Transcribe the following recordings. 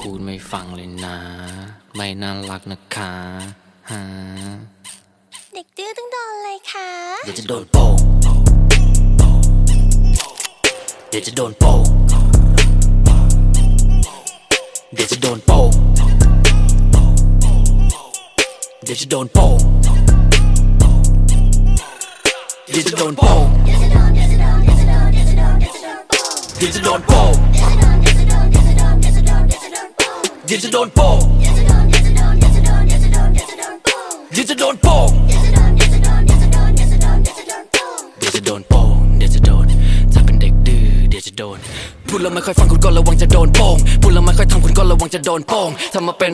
พูดไม่ฟังเลยนะ ไม่น่ารักนะคะฮะเด็กดื้อต้องโดนเลยค่ะ เดี๋ยวจะโดนโป่งเดี๋ยวจะโดนโป่งเดี๋ยวจะโดนโป่งเดี๋ยวจะโดนโป่งเดี๋ยวจะโดนโป่งเดี๋ยวจะโดนโป่ง เดี๋ยวจะโดนโป่งเดี๋ยวจะโดนโป่งเดี๋ยวจะโดนโป่งเดี๋ยวจะโดนถ้าเป็นเด็กดื้อเดี๋ยวจะโดนพูดแล้วไม่ค่อยฟังคุณก็ระวังจะโดนโป่งพูดแล้วไม่ค่อยทำคุณก็ระวังจะโดนโป่งทำมาเป็น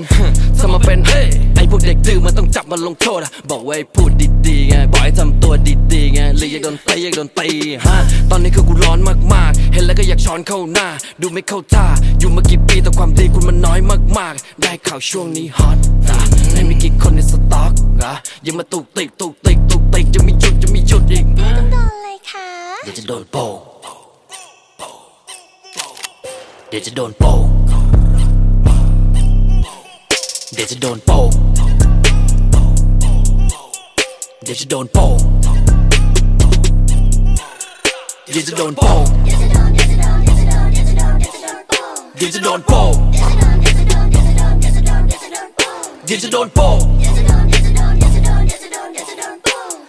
ทำมาเป็นเฮ้ไอพวกเด็กดื้อมันต้องจับมันลงโทษอะบอกไว้พูดดี ๆไงบอกให้ทำตัวดีๆไงเลยอยากโดนตีอยากโดนตีฮะตอนนี้คือกูร้อนมากๆ เห็นแล้วก็อยากช้อนเข้าหน้า ดูไม่เข้าท่าอยู่มากี่ปีแต่ความดีคุณมันน้อยมากๆ ได้ข่าวช่วงนี้ฮอตนะไม่มีกี่คนในสต็อกอะยังมาตุกติกตุกติกตุกติกจะมีหยุดจะมีหยุดอีกต้องโดนเลยค่ะเดี๋ยวจะโดนโป่งเดี๋ยวจะโดนโป่งเดี๋ยวจะโดนโป่ง เดี๋ยวจะโดนโป่งเดี๋ยวจะโดนโป่งเดี๋ยวจะโดนโป่งเดี๋ยวจะโดนโป่ง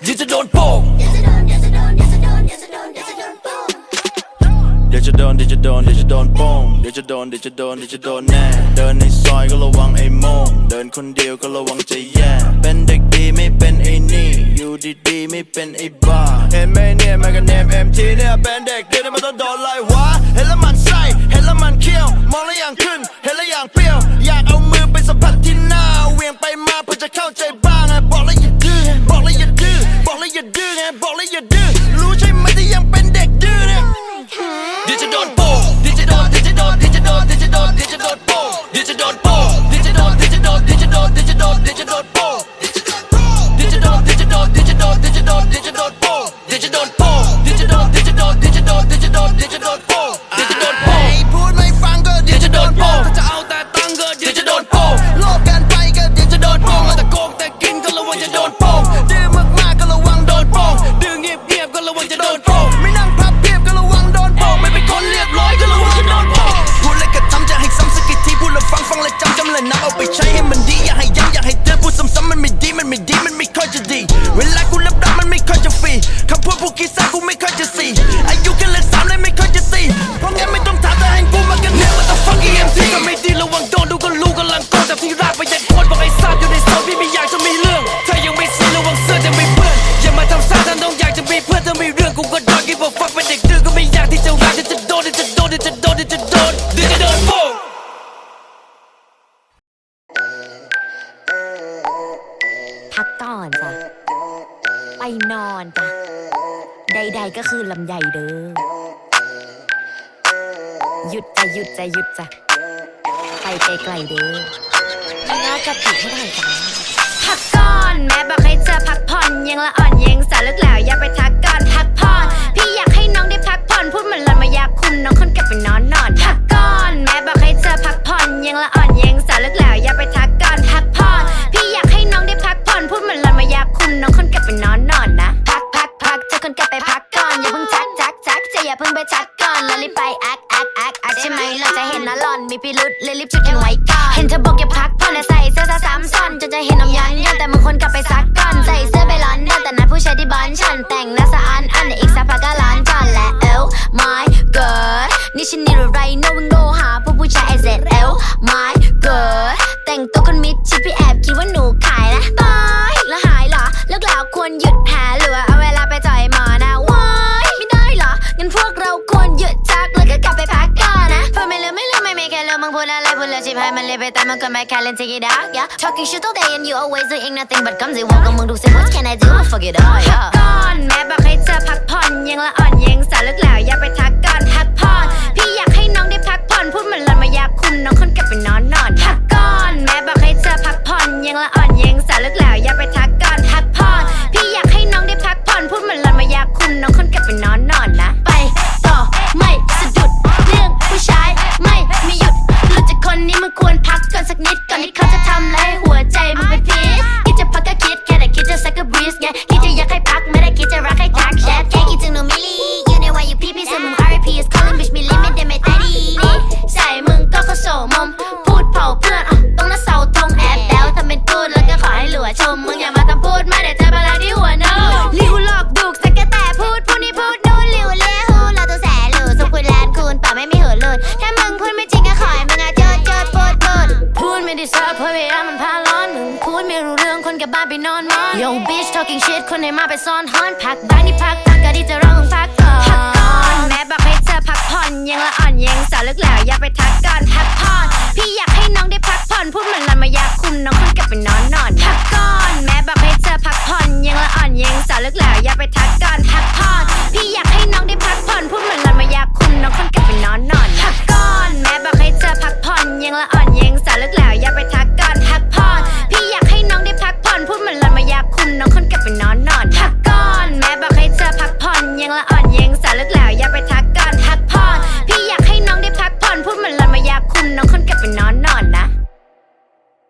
เดี๋ยวจะโดนโป่ง ดี๋ยวจะโดนเดี๋ยวจะโดนเดี๋ยวจะโดนโป้งเดี๋ยวจะโดนเดี๋ยวจะโดนเดี๋ยวจะโดนแน่เดินในซอยก็ระวังไอ้โมงเดินคนเดียวก็ระวังจะแย่เป็นเด็กดีไม่เป็นไอ้นี่อยู่ดีๆไม่เป็นไอ้บ้าเห็นไหมเนี่ยแมกนเนมเอ็มทีเนี่ยเป็นเด็กดีเนี่ยมันต้องโดนไล่วะเห็นแล้วมันไส้เห็นแล้วมันเคี้ยว มองแล้วอย่างขึ้น เห็นแล้วอย่างเปรี้ยว อยากเอามือไปสัมผัสที่หน้าเหวียงไปมาเพื่อจะเข้าใจบ้างไงบอกแล้วอย่าดื้อบอกแล้วอย่าดื้อบอกแล้วอย่าดื้อไงบอกแล้วอย่าดื้อ พักก่อนจ้ะ ไปนอนจ้ะ ใดๆก็คือลำใหญ่เด้อ หยุดจ้ะหยุดจ้ะหยุดจ้ะ ไปไกลๆเด้อน่าจะผิดให้ได้จ้ะพักก่อน แม่บอกให้เธอพักผ่อนยังละอ่อนยังสาวลึกแล้วอย่าไปทักก่อนพักผ่อน พี่อยากให้น้องได้พักผ่อน พูดเหมือนหลอนมายาคุมน้องคนกลับไปนอน อย่าเพิ่งไปทักก่อนแล้วรีบไปแอคแอคแอคแอคใช่ไหมเราจะเห็นนะหลอนมีพิรุษเลยรีบจุดกันไว้ก่อนเห็นเธอบอกอย่าพักผ่อนและใส่เสื้อซะซ้ำซ้อนจนจะเห็นน้ำ มมันก็ไม่แค่เล่น take it out yeah talking shit all day and you always doing nothing but กำสิวงกับมึงดูสิ what can I do fuck it all yeah พักก่อน แม่บอกให้เธอพักผ่อนยังละอ่อนยังสาวลึกแล้วอย่าไปทักก่อนพักผ่อน Yo bitch talking shit คนไหนมาไปซ่อนฮอนพักบ้านนี่พักพักก็ดีจะร้องพักก่อนพักก่อนแม่บอกให้เธอพักผ่อนยังละอ่อนยังสาวลึกแล้วอย่าไปทักก่อนพักผ่อนพี่อยากให้น้องได้พักผ่อนพูดเหมือนลำมายาคุมน้องคนกลับไปนอนนอนพักก่อนแม่บอกให้เธอพักผ่อนยังละอ่อนยังสาวลึกแล้วอย่าไปทักก่อนพักผ่อน